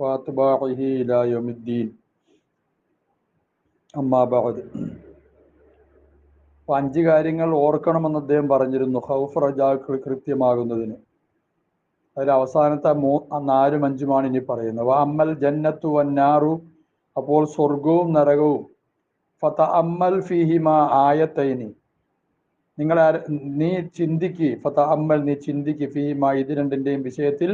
وأتباعه إلى يوم الدين أما بعد അപ്പൊ അഞ്ച് കാര്യങ്ങൾ ഓർക്കണമെന്ന് അദ്ദേഹം പറഞ്ഞിരുന്നു ഹൗഫ് റജാക്കൾ കൃത്യമാകുന്നതിന് അതിൽ അവസാനത്തെ മൂ ആ നാലും അഞ്ചുമാണ് ഇനി പറയുന്നത് വ അമ്മൽ ജന്നത്തു വന്നാറു അപ്പോൾ സ്വർഗവും നരകവും ഫത അമ്മൽ ഫിഹിമ ആയത്തൈനി നിങ്ങൾ ആര- നീ ചിന്തിക്ക് ഫത അമ്മൽ നീ ചിന്തിക്ക് ഫിഹിമ ഇത് രണ്ടിൻ്റെയും വിഷയത്തിൽ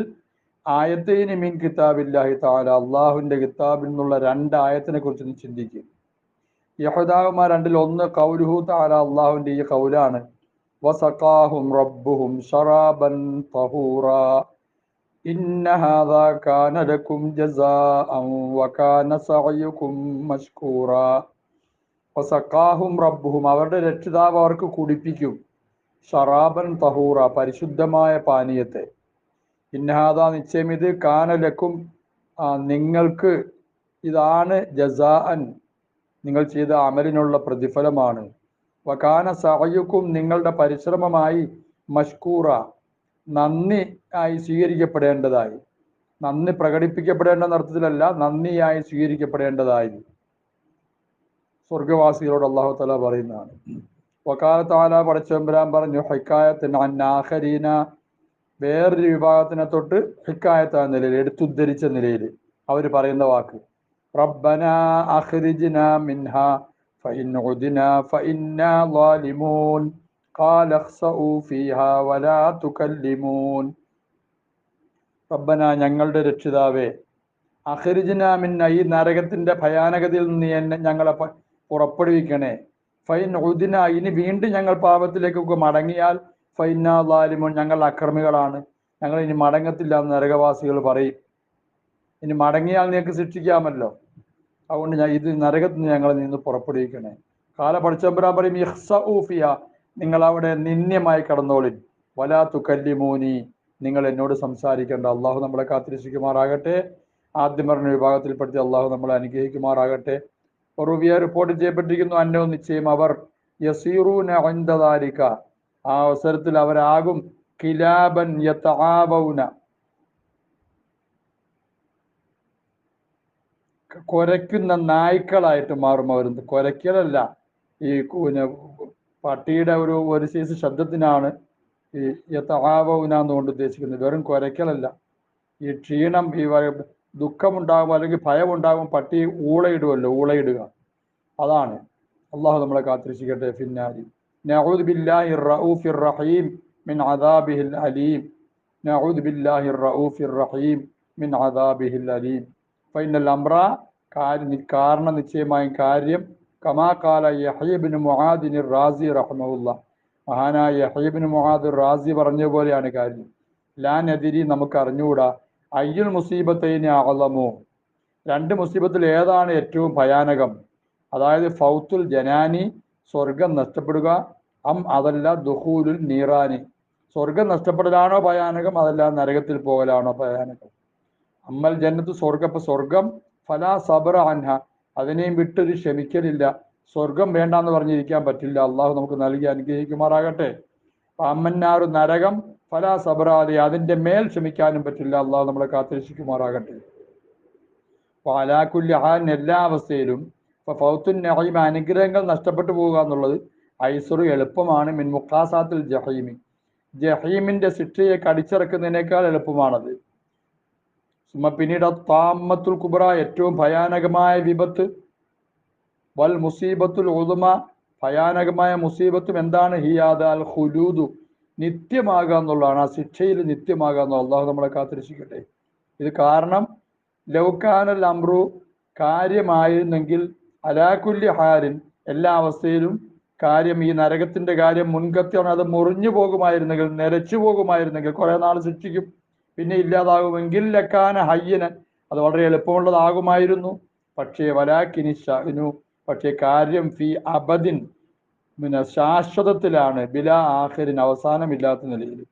ആയത്തൈനി മീൻ കിതാബില്ലാഹി താല അള്ളാഹുവിന്റെ കിതാബിൽ നിന്നുള്ള രണ്ട് ആയത്തിനെ കുറിച്ച് നീ ചിന്തിക്കും. യഹുദാവുമാർ രണ്ടിൽ ഒന്ന് കൗലുഹു താല അള്ളാഹുവിന്റെ ഈ കൗലാണ്. വസഖാഹും റബ്ബുഹും ശറാബൻ തഹൂറാ. ഇന്ന ഹാദാ കാന ലക്കും ജസാഅൻ വകാന സഅയുകും മഷ്കൂറ. വസഖാഹും റബ്ബുഹും അവരുടെ രക്ഷിതാവ് അവർക്ക് കുടിപ്പിക്കും. ഷറാബൻ തഹൂറ പരിശുദ്ധമായ പാനീയത്തെ. ഇന്നഹാദ നിശ്ചയം ഇത് കാനലക്കും നിങ്ങൾക്ക് ഇതാണ് ജസാഅൻ. നിങ്ങൾ ചെയ്ത അമലിനുള്ള പ്രതിഫലമാണ്. വകാന സഹയുക്കും നിങ്ങളുടെ പരിശ്രമമായി മഷ്കൂറ. നന്ദി ആയി സ്വീകരിക്കപ്പെടേണ്ടതായി. നന്ദി പ്രകടിപ്പിക്കപ്പെടേണ്ട അർത്ഥത്തിലല്ല നന്ദിയായി സ്വീകരിക്കപ്പെടേണ്ടതായി. സ്വർഗവാസികളോട് അള്ളാഹു തല പറയുന്നതാണ്. വക്കാലത്താല പടച്ചമ്പരാൻ പറഞ്ഞു ഹൈക്കായത്തിന് അന്നാഹരീന വേറൊരു വിഭാഗത്തിനെ തൊട്ട് ഹിക്കായത്ത നിലയിൽ എടുത്തുദ്ധരിച്ച നിലയിൽ അവർ പറയുന്ന വാക്ക് റബ്ബന അഖ്രിജ്ന മിൻഹ فإن عدنا فإنا ظالمون قال اخسئوا فيها ولا تكلمون റബ്ബന ഞങ്ങളുടെ രക്ഷിതാവേ അഖരിജിന മിന്ന ഈ നരകത്തിന്റെ ഭയാനകതയിൽ നിന്ന് നീ എന്നെ ഞങ്ങളെ പ- പുറപ്പെടുവിക്കണേ ഫൈൻ ഉദിന ഇനി വീണ്ടും ഞങ്ങൾ പാപത്തിലേക്കൊക്കെ മടങ്ങിയാൽ ഫൈന ലാലിമോൻ ഞങ്ങൾ അക്രമികളാണ്. ഞങ്ങൾ ഇനി മടങ്ങത്തില്ല എന്ന് നരകവാസികൾ പറയും. ഇനി മടങ്ങിയാൽ നിങ്ങൾക്ക് ശിക്ഷിക്കാമല്ലോ. അതുകൊണ്ട് ഞാൻ ഇത് നരകത്തിൽ നിന്ന് ഞങ്ങളെ നിന്ന് പുറപ്പെടുവിക്കണേ. കാല പഠിച്ചമ്പരാൻ പറയും ഇഹ്സഊഫിയ നിങ്ങൾ അവിടെ നിന്യമായി കടന്നോളിൻ. വലാ തുക്കല്ലിമൂനി നിങ്ങൾ എന്നോട് സംസാരിക്കേണ്ട. അള്ളാഹു നമ്മളെ കാത്തിരിക്കുമാറാകട്ടെ ആദ്യം പറഞ്ഞ വിഭാഗത്തിൽപ്പെടുത്തി അള്ളാഹു നമ്മളെ അനുഗ്രഹിക്കുമാറാകട്ടെ. റുവിയ റിപ്പോർട്ട് ചെയ്യപ്പെട്ടിരിക്കുന്നു അന്നോ നിശ്ചയം അവർ യസീറൂന ഒന്തതാരിക്ക ആ അവസരത്തിൽ അവരാകും കിലാബൻ യത്തആബൗന കുരയ്ക്കുന്ന നായ്ക്കളായിട്ട് മാറും അവർ. കുരയ്ക്കലല്ല. ഈ പിന്നെ പട്ടിയുടെ ഒരു ഒരു സൈസ് ശബ്ദത്തിനാണ് ഈ യഥാവന എന്നുകൊണ്ട് ഉദ്ദേശിക്കുന്നത്. വെറും കുരയ്ക്കലല്ല. ഈ ക്ഷീണം ഈ ദുഃഖമുണ്ടാകും അല്ലെങ്കിൽ ഭയമുണ്ടാകും പട്ടി ഊളയിടുമല്ലോ ഊളയിടുക. അതാണ്. അള്ളാഹു നമ്മളെ കാത്തിരിച്ചിരിക്കട്ടെ ഫിന്നാരി. ബില്ലാഹി റഊഫിർ റഹീം മിൻ അദാബിഹിൽ അലീം നഊദ് ബില്ലാഹി റഊഫിർ റഹീം മിൻ അദാബിഹിൽ അലീം ഫൈനൽ അമ്ര കാര്യം കാരണം നിശ്ചയമായും കാര്യം കമാ കാല യഹീബിന് മുഹാദിന് റാസി റഹ്മുല്ല മഹാനായ യഹീബിന് മുഹാദ് റാസി പറഞ്ഞ പോലെയാണ് കാര്യം. ലാൻ എതിരി നമുക്ക് അറിഞ്ഞുകൂടാ അയ്യുൽ മുസീബത്തൈന് അളമോ രണ്ട് മുസീബത്തിൽ ഏതാണ് ഏറ്റവും ഭയാനകം? അതായത് ഫൗത്തുൽ ജനാനി സ്വർഗം നഷ്ടപ്പെടുക അം അതല്ല ദുഹൂലുൽ നീറാനി. സ്വർഗം നഷ്ടപ്പെടലാണോ ഭയാനകം? അതല്ല നരകത്തിൽ പോകലാണോ ഭയാനകം? അമ്മൽ ജന്നത്ത് സ്വർഗം ഇപ്പൊ സ്വർഗം ഫലാ സബറ അൻഹ. അതിനെയും വിട്ടൊരു ക്ഷമിക്കലില്ല. സ്വർഗം വേണ്ടാന്ന് പറഞ്ഞിരിക്കാൻ പറ്റില്ല. അള്ളാഹു നമുക്ക് നൽകി അനുഗ്രഹിക്കുമാറാകട്ടെ. അപ്പൊ അമ്മന്നാറ് നരകം ഫലാ സബറാലി അതിന്റെ മേൽ ക്ഷമിക്കാനും പറ്റില്ല. അള്ളാഹു നമ്മളെ കാത്തിരക്ഷിക്കുമാറാകട്ടെ. പാലാക്കുല്യഹാൻ എല്ലാ അവസ്ഥയിലും ഫൗത്തുൻ നഹീം അനുഗ്രഹങ്ങൾ നഷ്ടപ്പെട്ടു പോവുക എന്നുള്ളത് ഐസുറു എളുപ്പമാണ്. മിൻ മുഖാസാത്തിൽ ജഹീമി. ജഹീമിന്റെ സിട്ടിയെ കടിച്ചിറക്കുന്നതിനേക്കാൾ എളുപ്പമാണത്. സുമ പിന്നീട് താമത്തുൽ കുബ്ര ഏറ്റവും ഭയാനകമായ വിപത്ത്. വൽ മുസീബത്തുൽ ഉദുമ ഭയാനകമായ മുസീബത്തും എന്താണ്? ഹിയാദ അൽ ഹുലൂദു നിത്യമാകുക എന്നുള്ളതാണ്. ആ ശിക്ഷയിൽ നിത്യമാകുക എന്നുള്ള അള്ളാഹു നമ്മളെ കാത്തിരക്ഷിക്കട്ടെ. ഇത് കാരണം ലൗക്കാനൽ അമ്രു കാര്യമായിരുന്നെങ്കിൽ അലാകുല്യ ഹാരിൻ എല്ലാ അവസ്ഥയിലും കാര്യം ഈ നരകത്തിന്റെ കാര്യം മുൻകത്തിയാണ് അത് മുറിഞ്ഞു പോകുമായിരുന്നെങ്കിൽ നിരച്ചു പോകുമായിരുന്നെങ്കിൽ കുറെ നാൾ ശിക്ഷിക്കും പിന്നെ ഇല്ലാതാകുമെങ്കിൽ ലക്കാന ഹയ്യന് അത് വളരെ എളുപ്പമുള്ളതാകുമായിരുന്നു. പക്ഷേ വലാക്കിനിഷു പക്ഷേ കാര്യം ഫി അബദിൻ പിന്നെ ശാശ്വതത്തിലാണ്. ബില ആഖിരിൻ അവസാനമില്ലാത്ത നിലയിൽ.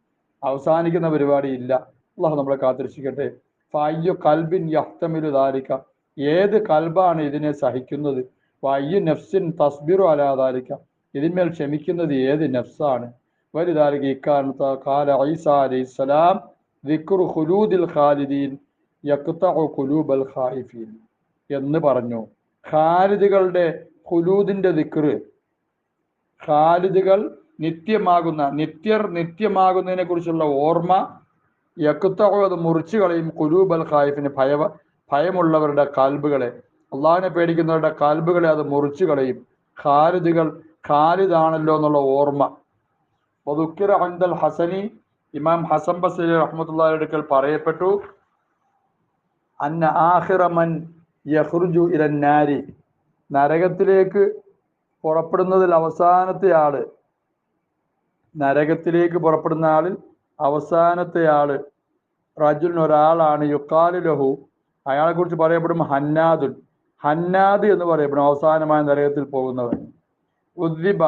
അവസാനിക്കുന്ന പരിപാടി ഇല്ല. അള്ളാഹു നമ്മളെ കാത്തിരക്ഷിക്കട്ടെ. ഫയ്യു കൽബിൻ യഹ്തമിലു ധാരിക്ക ഏത് കൽബാണ് ഇതിനെ സഹിക്കുന്നത്? വയ്യു നഫ്സിൻ തസ്ബിറു അലാദാലിക്ക ഇതിന്മേൽ ക്ഷമിക്കുന്നത് ഏത് നഫ്സാണ്? വലുതാലിക ഇക്കാരണത്ത് കാല ഐസ അലൈഹിസ്സലാം ദിക്റു ഖുലൂദിൽ ഖാലിദീൻ ഖുലൂബൽ ഖായിഫീൻ എന്ന് പറഞ്ഞു. ഖാലിദുകളുടെ ഖുലൂദിന്റെ ദിക്റ്. ഖാലിദുകൾ നിത്യമാകുന്ന നിത്യർ നിത്യമാകുന്നതിനെ കുറിച്ചുള്ള ഓർമ്മ യക്കുത്തോ അത് മുറിച്ചു കളയും കുലൂബൽ ഖായിഫിന് ഭയ ഭയമുള്ളവരുടെ കാൽബുകളെ. അള്ളാഹിനെ പേടിക്കുന്നവരുടെ കാൽബുകളെ അത് മുറിച്ചു കളയും. ഖാലിദുകൾ ഖാലിദാണല്ലോ എന്നുള്ള ഓർമ്മ. വദുക്കിറ അൻദൽ ഹസനി ഇമാം ഹസൻ ബസരി റഹ്മത്തുള്ളാഹിയുടെ അടുക്കൽ പറയപ്പെട്ടു അന്ന ആഹിറമൻ യഹ്റുജു ഇരന്നാരി നരകത്തിലേക്ക് പുറപ്പെടുന്നതിൽ അവസാനത്തെ ആൾ. നരകത്തിലേക്ക് പുറപ്പെടുന്ന ആളിൽ അവസാനത്തെ ആൾ. റജുലിന് ഒരാളാണ് യുക്കാലു ലഹു അയാളെ കുറിച്ച് പറയപ്പെടും ഹന്നാദുൻ. ഹന്നാദ് എന്ന് പറയപ്പെടും അവസാനമായ നരകത്തിൽ പോകുന്നവൻ. ഉദ്ദിബ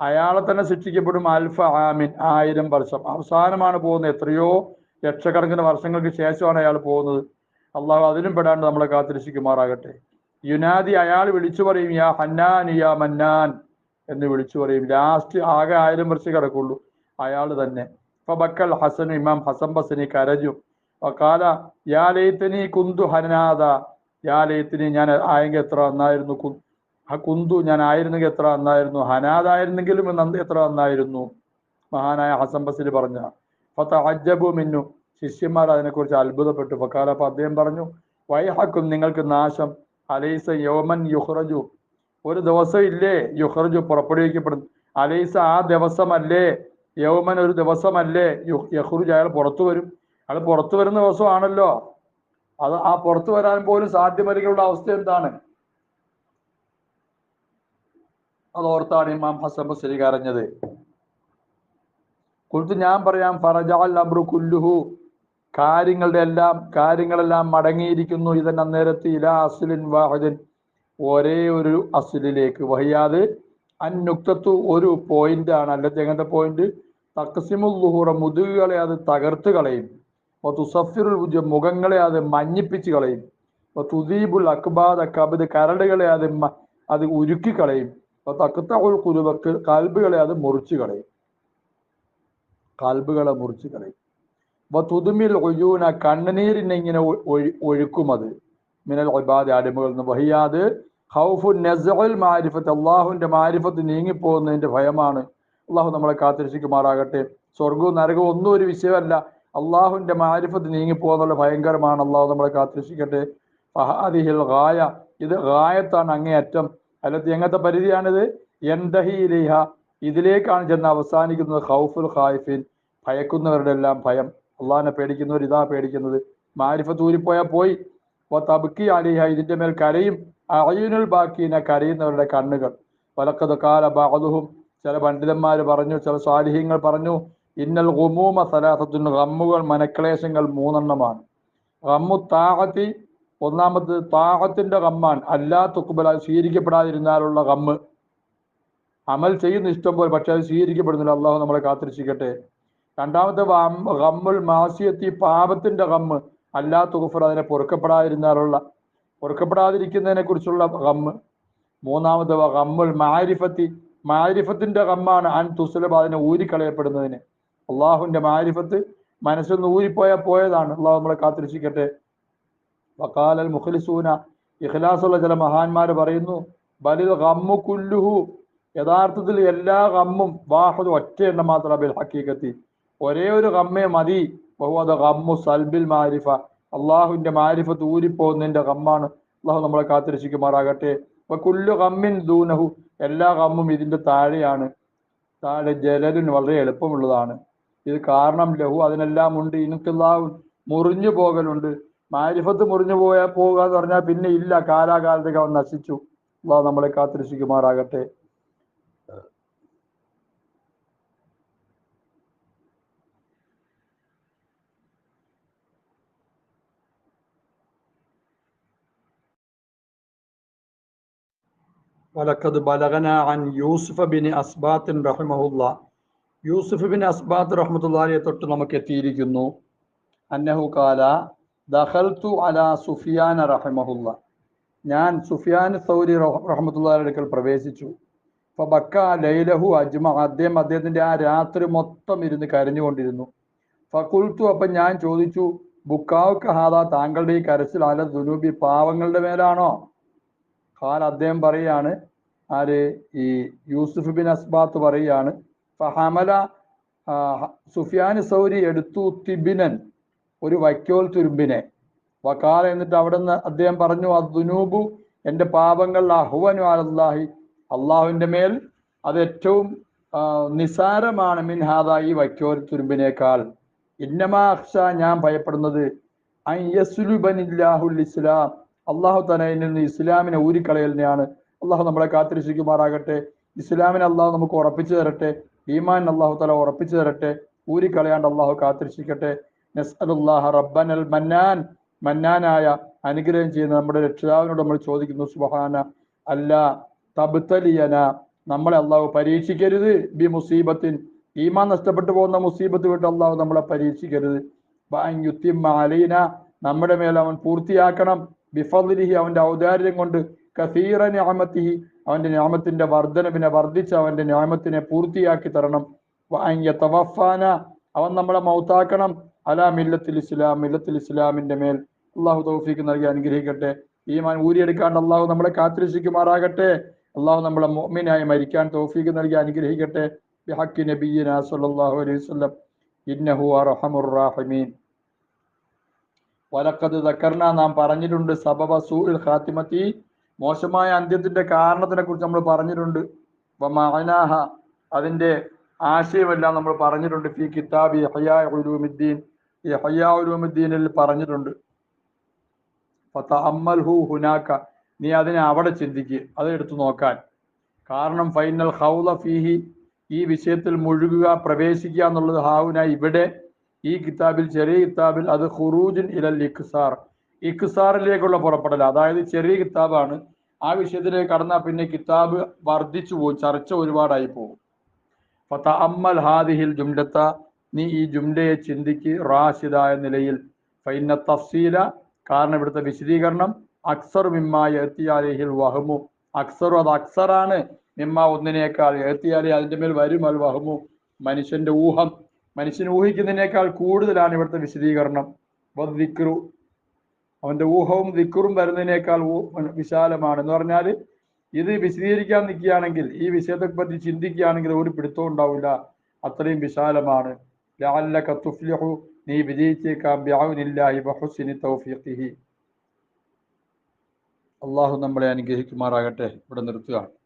അയാളെ തന്നെ ശിക്ഷിക്കപ്പെടും അൽഫ ആമിൻ ആയിരം വർഷം. അവസാനമാണ് പോകുന്നത് എത്രയോ ലക്ഷക്കണക്കിന് വർഷങ്ങൾക്ക് ശേഷമാണ് അയാൾ പോകുന്നത്. അള്ളാഹു അതിലും പെടാണ്ട് നമ്മളെ കാത്തിരക്ഷിക്കുമാറാകട്ടെ. യുനാദി അയാൾ വിളിച്ചു പറയും യാ ഹന്നാൻ യാ മന്നാൻ എന്ന് വിളിച്ചു പറയും. ലാസ്റ്റ് ആകെ ആയിരം വർഷം കിടക്കുള്ളൂ അയാൾ തന്നെ. ഫബക്കൽ ഹസൻ ഇമാം ഹസൻ ബസനി കരഞ്ഞു. കാല യാ ലൈത്തനി കുന്തു ഹനാദ യാ ലൈത്തനി ഞാൻ ആയെങ്കിൽ എത്ര നന്നായിരുന്നു ആ കുന്തു ഞാൻ ആയിരുന്നെങ്കിൽ എത്ര നന്നായിരുന്നു? ഹനാദായിരുന്നെങ്കിലും എത്ര നന്നായിരുന്നു? മഹാനായ ഹസൻ ബസരി പറഞ്ഞ ഫത്ത അജബു മിന്നു. ശിഷ്യന്മാർ അതിനെക്കുറിച്ച് അത്ഭുതപ്പെട്ടു. ഫക്കാല അപ്പൊ അദ്ദേഹം പറഞ്ഞു വൈഹക്കും നിങ്ങൾക്ക് നാശം. അലൈസ യോമൻ യുഹ്റജു ഒരു ദിവസം ഇല്ലേ യുഹ്റജു പുറപ്പെടുവിക്കപ്പെടുന്നു? അലൈസ ആ ദിവസമല്ലേ? യൗമൻ ഒരു ദിവസമല്ലേ യഹ്റുജ് അയാൾ പുറത്തു വരും. അയാൾ പുറത്തു വരുന്ന ദിവസമാണല്ലോ. അത് ആ പുറത്തു വരാൻ പോലും സാധ്യമല്ലെങ്കിലുള്ള അവസ്ഥ എന്താണ്? അതോർത്താണ് ഇമാം ഹസൻ ബസ്രി കരഞ്ഞത്. കുറിച്ച് ഞാൻ പറയാം ഫറജാൽ അബ്രു കുല്ലുഹു. കാര്യങ്ങളുടെ എല്ലാം കാര്യങ്ങളെല്ലാം മടങ്ങിയിരിക്കുന്നു. ഇതൻ അന്നേരത്ത് ഇലാ അസുലിൻ വാഹജൻ ഒരേ ഒരു അസുലിലേക്ക് വഹിയാത് അന്നുക്തത്തു ഒരു പോയിന്റ് ആണ്. അല്ലെ എങ്ങനത്തെ പോയിന്റ് തക്സിമുൽ ലുഹൂറ മുതുകുകളെ അത് തകർത്ത് കളയും. തുസഫിറുൽ ബുജ മുഖങ്ങളെ അത് മഞ്ഞിപ്പിച്ച് കളയും. തുദീബുൽ അക്ബാദ് കബിദ് കരടുകളെ അത് അത് ഉരുക്കി കളയും. കുലുബക്ക് കൽബുകളെ അത് മുറിച്ചു കളയും. കാൽബുകളെ മുറിച്ചു കളയും. അപ്പൊ തുതുമിൽ ഒഴൂന കണ്ണുനീരിനെ ഇങ്ങനെ ഒഴുക്കും അത്. മിനൽ ഒബാദ് അടിമകൾ നിന്ന് വഹിയാത് ഹൗഫു നസൽ മാരിഫത്ത് അള്ളാഹുവിന്റെ മാരിഫത്ത് നീങ്ങിപ്പോകുന്നതിന്റെ ഭയമാണ്. അള്ളാഹു നമ്മളെ കാത്തിരക്ഷിക്കുമാറാകട്ടെ. സ്വർഗവും നരകവും ഒന്നും ഒരു വിഷയമല്ല. അള്ളാഹുവിന്റെ മാരിഫത്ത് നീങ്ങിപ്പോകുന്നുള്ള ഭയങ്കരമാണ്. അള്ളാഹു നമ്മളെ കാത്തിരക്ഷിക്കട്ടെ. ഫഹാദിഹിൽ ഗായ. ഇത് ഗായത്താണ് അങ്ങേയറ്റം. അല്ലത്തെ എങ്ങനത്തെ പരിധിയാണിത്? എന്തഹിഹ ഇതിലേക്കാണ് ചെന്ന് അവസാനിക്കുന്നത് ഹൗഫുൽ ഖായിഫിൻ. ഭയക്കുന്നവരുടെ എല്ലാം ഭയം. അള്ളാഹിനെ പേടിക്കുന്നവർ ഇതാ പേടിക്കുന്നത്. മാരിഫത്ത് ഊരിപ്പോയാൽ പോയി. തബുക്കി അലിഹ ഇതിന്റെ മേൽ കരയും. അയ്യുനുൽ ബാക്കീന കരയുന്നവരുടെ കണ്ണുകൾ. വലക്കത് കാല ബാദുഹും ചില പണ്ഡിതന്മാർ പറഞ്ഞു ചില സ്വാലിഹ്യങ്ങൾ പറഞ്ഞു ഇന്നൽ ഗുമൂമ സലാസത്തുൻ റമ്മുകൾ മനക്ലേശങ്ങൾ മൂന്നെണ്ണമാണ്. റമ്മു താഹത്തി ഒന്നാമത് താഹത്തിന്റെ കമ്മാൻ അല്ലാ തുക്കുബല സ്വീകരിക്കപ്പെടാതിരുന്നാലുള്ള കമ്മ്. അമൽ ചെയ്യുന്ന ഇഷ്ടം പോലെ പക്ഷെ അത് സ്വീകരിക്കപ്പെടുന്നില്ല. അള്ളാഹു നമ്മളെ കാത്തിരിച്ചിരിക്കട്ടെ. രണ്ടാമത്തെ കമ്മുൽ മാസിയത്തി പാപത്തിന്റെ കമ്മ്. അല്ലാ തുകുഫർ അതിനെ പൊറുക്കപ്പെടാതിരുന്നാലുള്ള പൊറുക്കപ്പെടാതിരിക്കുന്നതിനെ കുറിച്ചുള്ള കമ്മ്. മൂന്നാമത്തെ കമ്മുൽ മാരിഫത്തി. മാരിഫത്തിന്റെ കമ്മാണ് അൻ തുസലബ് അതിനെ ഊരിക്കളയപ്പെടുന്നതിന്. അള്ളാഹുവിന്റെ മാരിഫത്ത് മനസ്സിൽ നിന്ന് ഊരിപ്പോയാൽ പോയതാണ്. അള്ളാഹു നമ്മളെ കാത്തിരക്ഷിക്കട്ടെ വക്കാലൽ മുഖലിസൂന. ഇഖ്ലാസുള്ള ചില മഹാന്മാർ പറയുന്നു ബലിൽ ഗമ്മു കുല്ലുഹു. യഥാർത്ഥത്തിൽ എല്ലാ ഗമ്മും വാഹദ് ഒറ്റ എണ്ണം മാത്രം അബിൽ ഹക്കീക്കത്തി ഒരേ ഒരു ഗമ്മേ മതി. ബഹുവത് ഗമ്മു സൽബിൽ മാരിഫ. അള്ളാഹുവിന്റെ മാരിഫത്ത് ഊരിപ്പോകുന്നതിന്റെ ഗമ്മാണ്. അള്ളാഹു നമ്മളെ കാത്തിരക്ഷിക്കുമാറാകട്ടെ. അപ്പൊ കുല്ലു ഗമ്മിൻ ദൂനഹു. എല്ലാ ഗമ്മും ഇതിന്റെ താഴെയാണ്. താഴെ ജലലിന് വളരെ എളുപ്പമുള്ളതാണ്. ഇത് കാരണം ലഹു അതിനെല്ലാം ഉണ്ട്. ഇനിക്കുള്ള മുറിഞ്ഞു പോകലുണ്ട്. മാരിഫത്ത് മുറിഞ്ഞു പോയാൽ പോകുക എന്ന് പറഞ്ഞാൽ പിന്നെ ഇല്ല. കാലാകാലത്തേക്ക് അവൻ നശിച്ചു. അള്ളാഹ് നമ്മളെ കാത്തിരക്ഷിക്കുമാറാകട്ടെ. ولقد بلغنا അൻ يوسف بن أسبات رحمه الله. യൂസുഫ് ബിൻ അസ്ബാദ് റഹ്മത്തുള്ളാഹിയെ തൊട്ട് നമുക്ക് എത്തിയിരിക്കുന്നു. അന്നഹു കാല ദഖൽതു അല സുഫിയാന റഹമഹുല്ല. ഞാൻ സുഫിയാൻ സൗരി റഹ്മത്തുള്ളാഹിയുടെ അടുക്കൽ പ്രവേശിച്ചു. ബക്ക ലൈലഹു അജ്മ അദ്ദേഹം അദ്ദേഹത്തിന്റെ ആ രാത്രി മൊത്തം ഇരുന്ന് കരഞ്ഞുകൊണ്ടിരുന്നു. ഫക്കുൽത്തു അപ്പൊ ഞാൻ ചോദിച്ചു ബുക്കാവുക്ക് ഹാദ താങ്കളുടെ ഈ കരച്ചിൽ അല ദുനൂബി പാവങ്ങളുടെ മേലാണോ? ഖാൽ അദ്ദേഹം പറയാണ് ആര് ഈ യൂസുഫ് ബിൻ അസ്ബാത്ത് പറയുകയാണ് ഫഹമല സുഫിയാൻ സൗരി എടുത്തു തിബിനൻ. ഒരു വൈക്കോൽ തുരുമ്പിനെ. വക്കാല എന്നിട്ട് അവിടെ നിന്ന് അദ്ദേഹം പറഞ്ഞു ദുനൂബു എന്റെ പാപങ്ങൾ അഹുവനു അലല്ലാഹി. അള്ളാഹുവിന്റെ മേൽ അത് ഏറ്റവും നിസാരമാണ് മിൻഹാദ ഈ വൈക്കോൽ തുരുമ്പിനേക്കാൾ. ഇന്നമാ അക്ഷ ഞാൻ ഭയപ്പെടുന്നത്. അയ്യസുലുബനില്ലാഹുൽ ഇസ്ലാം. അള്ളാഹു തന്നെ നിന്ന് ഇസ്ലാമിനെ ഊരിക്കളയലിനെയാണ്. അള്ളാഹു നമ്മളെ കാത്തിരക്ഷിക്കുമാറാകട്ടെ. ഇസ്ലാമിനെ അള്ളാഹു നമുക്ക് ഉറപ്പിച്ചു തരട്ടെ. ഈമാൻ അള്ളാഹു തല ഉറപ്പിച്ചു തരട്ടെ. ഊരിക്കളയാണ്ട് അള്ളാഹു കാത്തിരക്ഷിക്കട്ടെ. നസ്അലുല്ലാഹ റബ്ബനൽ മന്നാൻ. മന്നാനായ അനുഗ്രഹം ചെയ്യുന്ന നമ്മുടെ രക്ഷിതാവിനോട് നമ്മൾ ചോദിക്കുന്നു സുബഹാന അല്ല തബ്തലിയന. നമ്മളെ അള്ളാഹു പരീക്ഷിക്കരുത്. ബി മുസീബത്തിൻ. ഈമാൻ നഷ്ടപ്പെട്ടു പോകുന്ന മുസീബത്ത് വിട്ട് അള്ളാഹു നമ്മളെ പരീക്ഷിക്കരുത്. ബഅൻ അലീന. നമ്മുടെ മേൽ അവൻ പൂർത്തിയാക്കണം. ബിഫദ്ലിഹി അവന്റെ ഔദാര്യം കൊണ്ട്. കസീറ ഞാമത്തിഹി അവന്റെ ഞാമത്തിന്റെ വർധനവിനെ വർദ്ധിച്ച് അവന്റെ ഞാമത്തിനെ പൂർത്തിയാക്കി തരണം. വാങ്ങിയ തവഫാന അവൻ നമ്മളെ മൗത്താക്കണം. അലാ മില്ലത്തിൽ ഇസ്ലാം മില്ലത്തിൽ ഇസ്ലാമിന്റെ മേൽ അള്ളാഹു തൗഫീഖ് നൽകി അനുഗ്രഹിക്കട്ടെ. ഈമാൻ ഊരിയെടുക്കാണ്ട് അള്ളാഹു നമ്മളെ കാത്തിരക്ഷിക്കുമാറാകട്ടെ. അള്ളാഹു നമ്മളെ മോമിനായി മരിക്കാൻ തൗഫീഖ് നൽകി അനുഗ്രഹിക്കട്ടെ. ബിഹക്കി നബീന സല്ലല്ലാഹു അലൈഹി വസല്ലം. ഇന്നഹു അർഹമുർ റാഹിമീൻ. വലക്കത് ദക്കർന നാം പറഞ്ഞിട്ടുണ്ട് സബബ സൂൽ ഖാത്തിമത്തി. മോശമായ അന്ത്യത്തിന്റെ കാരണത്തിനെ കുറിച്ച് നമ്മൾ പറഞ്ഞിട്ടുണ്ട്. അതിന്റെ ആശയമെല്ലാം നമ്മൾ പറഞ്ഞിട്ടുണ്ട്. ഫി കിതാബി ഹയാ ഉലൂമിദ്ദീൻ. ഈ പറഞ്ഞിട്ടുണ്ട് ഉലൂമിദ്ദീനിൽ പറഞ്ഞിട്ടുണ്ട്. ഫതഅമ്മൽഹു ഹുനാക നീ അതിനെ അവിടെ ചിന്തിക്കുക അത് എടുത്തു നോക്കാൻ. കാരണം ഫൈനൽ ഹൗല ഫീഹി ഈ വിഷയത്തിൽ മുഴുകുക പ്രവേശിക്കുക എന്നുള്ളത് ഹാവുന ഇവിടെ ഈ കിതാബിൽ ചെറിയ കിതാബിൽ അത് ഹുറൂജിൻ ഇലൽ ഇഖ്സാർ. ഇഖ്സാറിലേക്കുള്ള പുറപ്പെടൽ അതായത് ചെറിയ കിതാബാണ്. ആ വിഷയത്തിലേക്ക് കടന്നാൽ പിന്നെ കിതാബ് വർദ്ധിച്ചു പോകും ചർച്ച ഒരുപാടായി പോകും. ഫത അമ്മൽ ഹാദിഹിൽ ജുംലത്ത നീ ഈ ജുംലയെ ചിന്തിക്ക് റാഷിദായ നിലയിൽ. ഫൈന തഫ്സീല കാരണം ഇവിടുത്തെ വിശദീകരണം അക്സർ മിമ്മാ എത്തിയാലേഹിൽ വഹമു. അക്സറു അത് അക്സറാണ് മിമ്മ ഒന്നിനേക്കാൾ. എത്തിയാലേ അതിന്റെ മേൽ വരും അൽ വഹമു. മനുഷ്യന്റെ ഊഹം മനുഷ്യൻ ഊഹിക്കുന്നതിനേക്കാൾ കൂടുതലാണ് ഇവിടുത്തെ വിശദീകരണം. വിക്രു അവന്റെ ഊഹവും ദിക്റും വരുന്നതിനേക്കാൾ വിശാലമാണ്. എന്ന് പറഞ്ഞാൽ ഇത് വിശദീകരിക്കാൻ നിൽക്കുകയാണെങ്കിൽ ഈ വിഷയത്തെ പറ്റി ചിന്തിക്കുകയാണെങ്കിൽ ഒരു പിടുത്തവും ഉണ്ടാവില്ല. അത്രയും വിശാലമാണ്. ലഅല്ലക തുഫ്ലിഹു നീ വിജയിച്ചേക്കാം. ബിഔനില്ലാഹി വഹുസ്നി തൗഫീഖിഹി. അള്ളാഹു നമ്മളെ അനുഗ്രഹിക്കുമാറാകട്ടെ. ഇവിടെ നിർത്തുകയാണ്